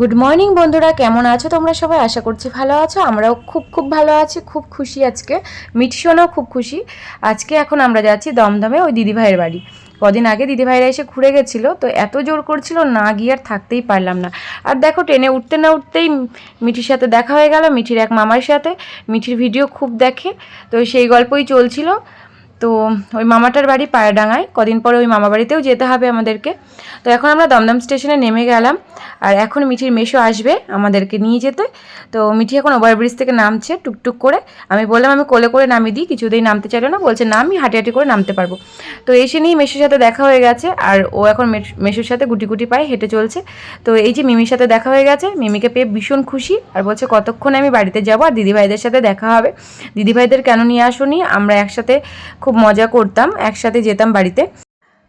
Good morning বন্ধুরা। কেমন আছো তোমরা সবাই? আশা করছি ভালো আছো। আমরাও খুব খুব ভালো আছি। খুব খুশি আজকে। মিটিশনও খুব খুশি। আজকে এখন আমরা যাচ্ছি দমদমে ওই দিদিভাইয়ের বাড়ি। কদিন আগে দিদিভাইরা এসে ঘুরে গেছিল, তো এত জোর করছিল না গিয়ে আর থাকতেই পারলাম না। আর দেখো, ট্রেনে উঠতে না উঠতেই মিঠির সাথে দেখা হয়ে গেল, মিঠির এক মামার সাথে। মিঠির ভিডিও খুব দেখে, তো সেই গল্পই চলছিল। তো ওই মামাটার বাড়ি পায়রাডাঙ্গায় কদিন পরে ওই মামা বাড়িতেও যেতে হবে আমাদেরকে। তো এখন আমরা দমদম স্টেশনে নেমে গেলাম। আর এখন মিঠির মেশো আসবে আমাদেরকে নিয়ে যেতে। তো মিঠি এখন ওভারব্রিজ থেকে নামছে টুকটুক করে। আমি বললাম, আমি কোলে করে নামিয়ে দিই, কিছুতেই নামতে চাইলো না। বলছে, না, আমি হাঁটি হাঁটি করে নামতে পারব। তো এসে নিয়ে মেশোর সাথে দেখা হয়ে গেছে। আর ও এখন মেশ- মেশোর সাথে গুটি গুটি পায়ে হেঁটে চলছে। তো এই যে মিমির সাথে দেখা হয়ে গেছে, মিমিকে পেয়ে ভীষণ খুশি। আর বলছে, কতক্ষণে আমি বাড়িতে যাব? আর দিদিভাইদের সাথে দেখা হবে। দিদিভাইদের কেন নিয়ে আসুনি? আমরা একসাথে খুব মজা করতাম, একসাথে যেতাম বাড়িতে।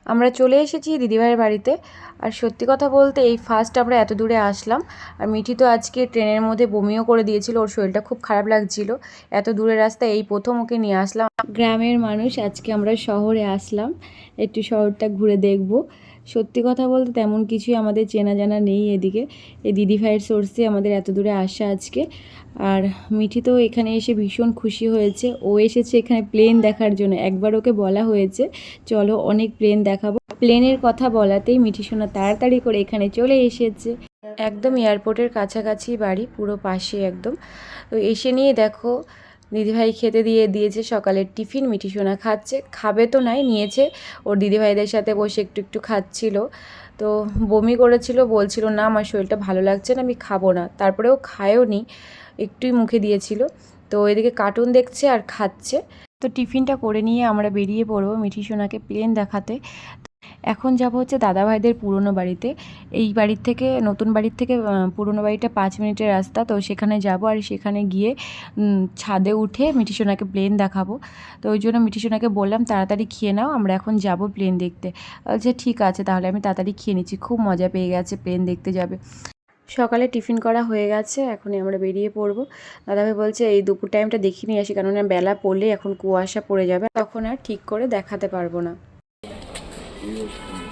আমরা চলে এসেছি দিদিভাইয়ের বাড়িতে। আর সত্যি কথা বলতে এই ফার্স্ট আমরা এত দূরে আসলাম, আর মিঠি তো আজকে ট্রেনের মধ্যে বমিও করে দিয়েছিল, ওর শরীরটা খুব খারাপ লাগছিল। এত দূরের রাস্তা এই প্রথম ওকে নিয়ে আসলাম। গ্রামের মানুষ আজকে আমরা শহরে আসলাম, একটু শহরটা ঘুরে দেখব। সত্যি কথা বলতে তেমন কিছুই আমাদের চেনা জানা নেই এদিকে। এই দিদিভাইয়ের সোর্সে আমাদের এত দূরে আসা আজকে। আর মিঠি তো এখানে এসে ভীষণ খুশি হয়েছে। ও এসেছে এখানে প্লেন দেখার জন্য। একবার ওকে বলা হয়েছে। চলো অনেক প্লেন দেখাবো। প্লেনের কথা বলাতেই মিঠি সোনা তাড়াতাড়ি করে এখানে চলে এসেছে। একদম এয়ারপোর্টের কাছাকাছি বাড়ি, পুরো পাশে একদম। তো এসে নিয়ে দেখো দিদিভাই খেতে দিয়ে দিয়েছে সকালের টিফিন, মিঠি সোনা খাচ্ছে। খাবে তো নাই, নিয়েছে। ওর দিদিভাইদের সাথে বসে একটু একটু খাচ্ছিল। তো বমি করেছিল, বলছিল, না, আমার শরীরটা ভালো লাগছে না, আমি খাব না। তারপরেও খায়ও নি, একটুই মুখে দিয়েছিল। তো এদিকে কার্টুন দেখছে আর খাচ্ছে। তো টিফিনটা করে নিয়ে আমরা বেরিয়ে পড়ব মিঠি সোনাকে প্লেন দেখাতে। এখন যাব হচ্ছে দাদাভাইদের পুরনো বাড়িতে। এই বাড়ির থেকে, নতুন বাড়ির থেকে পুরনো বাড়িটা পাঁচ মিনিটের রাস্তা, তো সেখানে যাব আর সেখানে গিয়ে ছাদে উঠে মিঠি সোনাকে প্লেন দেখাবো। তো ওই জন্য মিঠি সোনাকে বললাম, তাড়াতাড়ি খেয়ে নাও, আমরা এখন যাব প্লেন দেখতে। যে ঠিক আছে, তাহলে আমি তাড়াতাড়ি খেয়ে নিচ্ছি, খুব মজা পেয়ে গেছে প্লেন দেখতে যাবে। সকালে টিফিন করা হয়ে গেছে, এখনই আমরা বেরিয়ে পড়ব। দাদাভাই বলছে, এই দুপুর টাইমটা দেখিয়ে নিয়ে আসি, কেননা বেলা পড়লে এখন কুয়াশা পড়ে যাবে, তখন আর ঠিক করে দেখাতে পারব না।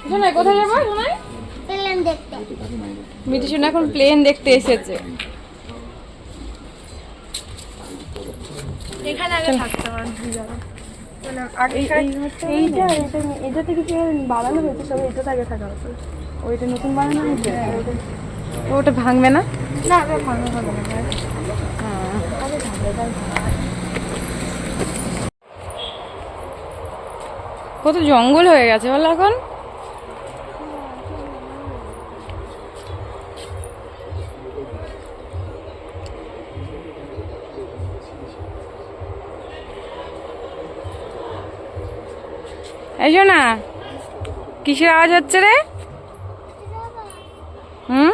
শোনাই কোথায় যাব শোনাই পেলেন দেখতে। শোনা এখন প্লেন দেখতে এসেছে। এখানে আগে থাকতে পারেন এইটা এইটা এটাতে কিছু বানানো হয়েছে সব এটাতে আগে থাকা হতো। ওইটা নতুন বানানো হয়েছে? ওটা ভাঙবে না? না ভালো হবে না। কত জঙ্গল হয়ে গেছে বল এখন। এই না, কিসের আওয়াজ হচ্ছে রে? হুম?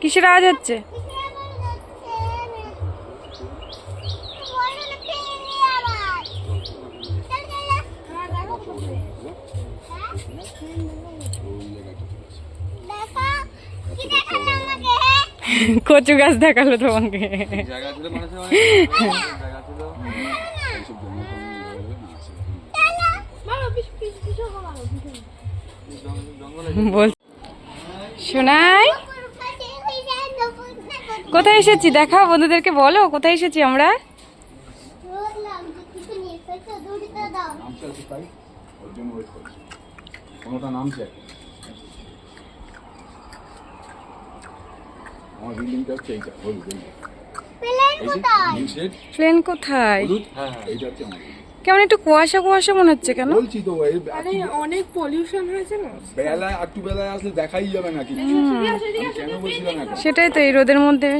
কিসের আওয়াজ হচ্ছে? কচু গাছ দেখাল তোমাকে। শোনাই কোথায় এসেছি? দেখা বন্ধুদেরকে বলো কোথায় এসেছি আমরা? নামছে আছে তাই ওর জন্য ওয়েট করছি কোনোটা নামছে এখন। আমার বিল্ডিংটা হচ্ছে এইটা হলুদ প্লেন কোথায়? হ্যাঁ হ্যাঁ। কেমন একটু কুয়াশা কুয়াশা মনে হচ্ছে কেন? বলছি তো অনেক পলিউশন হয়েছে না বেলায় একটু বেলায় আসলে দেখাই যাবে না কিছু কেন বলছিলাম সেটাই তো এই রোদের মধ্যে।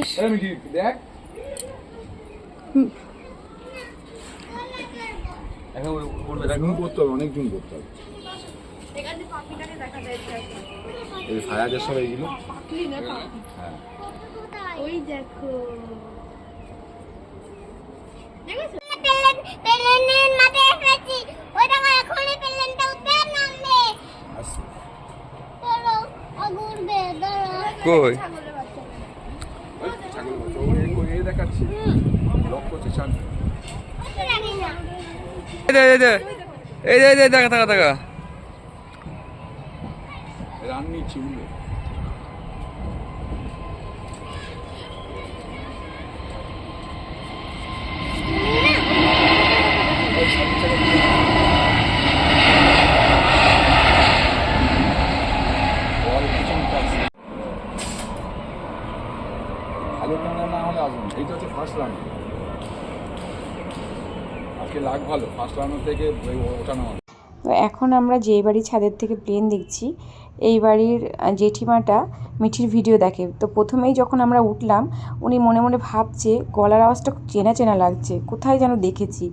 দেখ। জুম করতে হবে অনেক জুম করতে হবে। এই ফায়ারের সব এইগুলো হ্যাঁ। ওই দেখো। কই? এই দেখাচ্ছি। লক করছে এই দে দেখা দেখা দেখা। রান নিচ্ছি বুঝলে ভালো ক্যামেরা না হলে আসবেন এইটা হচ্ছে ফার্স্ট রাউন্ড ভালো ফার্স্ট থেকে ওঠানো তো এখন আমরা যেই বাড়ির ছাদের থেকে প্লেন দেখছি, এই বাড়ির জেঠিমাটা মিঠির ভিডিও দেখে। তো প্রথমেই যখন আমরা উঠলাম, উনি মনে মনে ভাবছে, গলার আওয়াজটা খুব চেনা চেনা লাগছে, কোথায় যেন দেখেছি।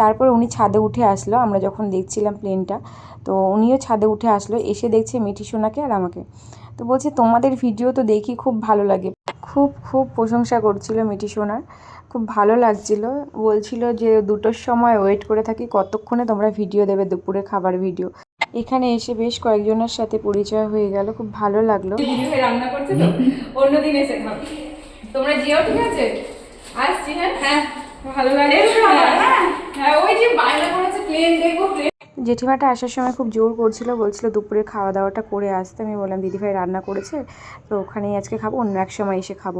তারপর উনি ছাদে উঠে আসলো, আমরা যখন দেখছিলাম প্লেনটা তো উনিও ছাদে উঠে আসলো, এসে দেখছে মিঠি সোনাকে আর আমাকে। তো বলছে, তোমাদের ভিডিও তো দেখি, খুব ভালো লাগে। খুব খুব প্রশংসা করছিল মিঠি সোনার। খুব ভালো লাগছিল। বলছিল যে দুটোর সময় ওয়েট করে থাকি কতক্ষণে তোমরা ভিডিও দেবে দুপুরে খাবার ভিডিও এখানে এসে বেশ কয়েকজনের সাথে পরিচয় হয়ে গেল খুব ভালো লাগল। রান্না করছে তো? অন্যদিন এসে খাবে তোমরা যেও ঠিক আছে? আসছি হ্যাঁ? হ্যাঁ ভালো লাগে। হ্যাঁ? হ্যাঁ ওই যে বায়না করেছে প্লেন দেখব প্লেন জেঠিমাটা আসার সময় খুব জোর করছিল, বলছিল দুপুরে খাওয়া দাওয়াটা করে আসতে। আমি বললাম, দিদিভাই রান্না করেছে, তো ওখানেই আজকে খাব, অন্য এক সময় এসে খাব।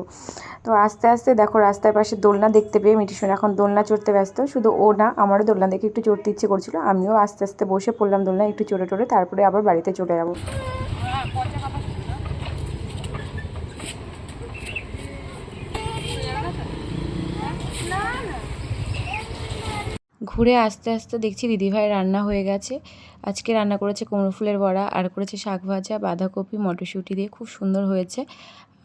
তো আস্তে আস্তে দেখো রাস্তার পাশে দোলনা দেখতে পেয়ে মিটিশন এখন দোলনা চড়তে ব্যস্ত, শুধু ও না, আমারও দোলনা দেখে একটু চড়তে ইচ্ছে করছিল, আমিও আস্তে আস্তে বসে পড়লাম দোলনা একটু চড়ে টড়ে, তারপরে আবার বাড়িতে চলে যাব। ঘুরে আস্তে আস্তে দেখছি দিদিভাই রান্না হয়ে গেছে। আজকে রান্না করেছে কুমড়ো ফুলের বড়া, আর করেছে শাক ভাজা, বাঁধাকপি, মটরশুঁটি দিয়ে খুব সুন্দর হয়েছে।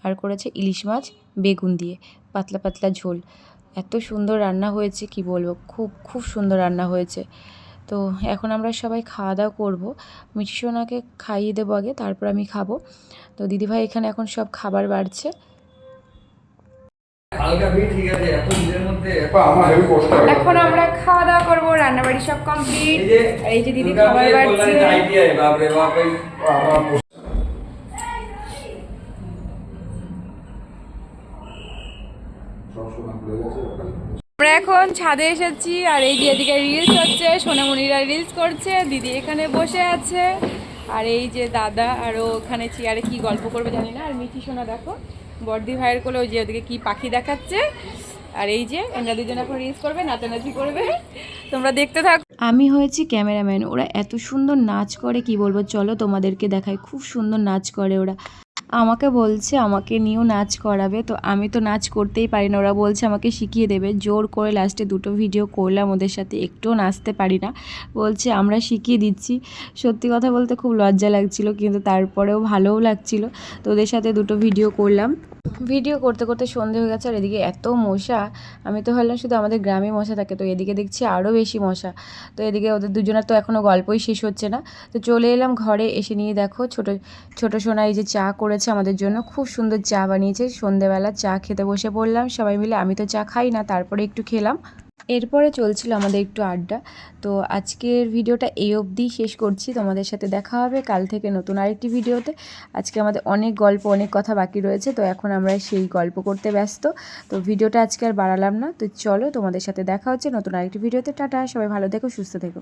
আর করেছে ইলিশ মাছ, বেগুন দিয়ে, পাতলা পাতলা ঝোল। এত সুন্দর রান্না হয়েছে, কি বলব? খুব খুব সুন্দর রান্না হয়েছে। তো এখন আমরা সবাই খাওয়া দাওয়া করব। মিঠি সোনাকে খাইয়ে দেবো আগে, তারপর আমি খাব। তো দিদিভাই এখানে এখন সব খাবার বাড়ছে। এখন আমরা খাওয়া দাওয়া করব রান্নাবাড়ি সব কমপ্লিট এই যে দিদি খাবার বাড়ছে। আমরা এখন ছাদে এসেছি আর এই যে এদিকে রিলস হচ্ছে সোনামণিরা রিলস করছে দিদি এখানে বসে আছে। আর এই যে দাদা আর ওখানে চেয়ারে কি গল্প করবে জানি না আর মিঠি সোনা দেখো। বর্দি ভাইয়ের কোলে ওই যে ওদিকে কী পাখি দেখাচ্ছে। আর এই যে এনারা দুজন এখন রিলস করবে, নাচানাচি করবে। তোমরা দেখতে থাকো। আমি হয়েছি ক্যামেরাম্যান, ওরা এত সুন্দর নাচ করে, কি বলব? চলো তোমাদেরকে দেখায় খুব সুন্দর নাচ করে ওরা। আমাকে বলছে, আমাকে নিয়েও নাচ করাবে। তো আমি তো নাচ করতেই পারি না ওরা বলছে, আমাকে শিখিয়ে দেবে। জোর করে লাস্টে দুটো ভিডিও করলাম ওদের সাথে, একটুও নাচতে পারি না। বলছে, আমরা শিখিয়ে দিচ্ছি। সত্যি কথা বলতে খুব লজ্জা লাগছিল, কিন্তু তারপরেও ভালোও লাগছিল। তো ওদের সাথে দুটো ভিডিও করলাম। ভিডিও করতে করতে সন্ধে হয়ে গেছে, আর এদিকে এত মশা। আমি তো ভাবলাম, শুধু আমাদের গ্রামে মশা থাকে, তো এদিকে দেখছি আরও বেশি মশা। তো এদিকে ওদের দুজনের তো এখনও গল্পই শেষ হচ্ছে না। তো চলে এলাম ঘরে, এসে নিয়ে দেখো, ছোট ছোট সোনা এই যে চা করেছে আমাদের জন্য খুব সুন্দর চা বানিয়েছে। সন্ধেবেলা চা খেতে বসে পড়লাম। সবাই মিলে আমি তো চা খাই না, তারপরে একটু খেলাম। এরপরে চলছিল আমাদের একটু আড্ডা। তো আজকের ভিডিওটা এই অবধি শেষ করছি। তোমাদের সাথে দেখা হবে কাল থেকে নতুন আরেকটি ভিডিওতে। আজকে আমাদের অনেক গল্প, অনেক কথা বাকি রয়েছে। তো এখন আমরা সেই গল্প করতে ব্যস্ত। তো ভিডিওটা আজকে আর বাড়ালাম না। তো চলো তোমাদের সাথে দেখা হচ্ছে নতুন আরেকটি ভিডিওতে। টাটা, সবাই ভালো থেকো, সুস্থ থেকো।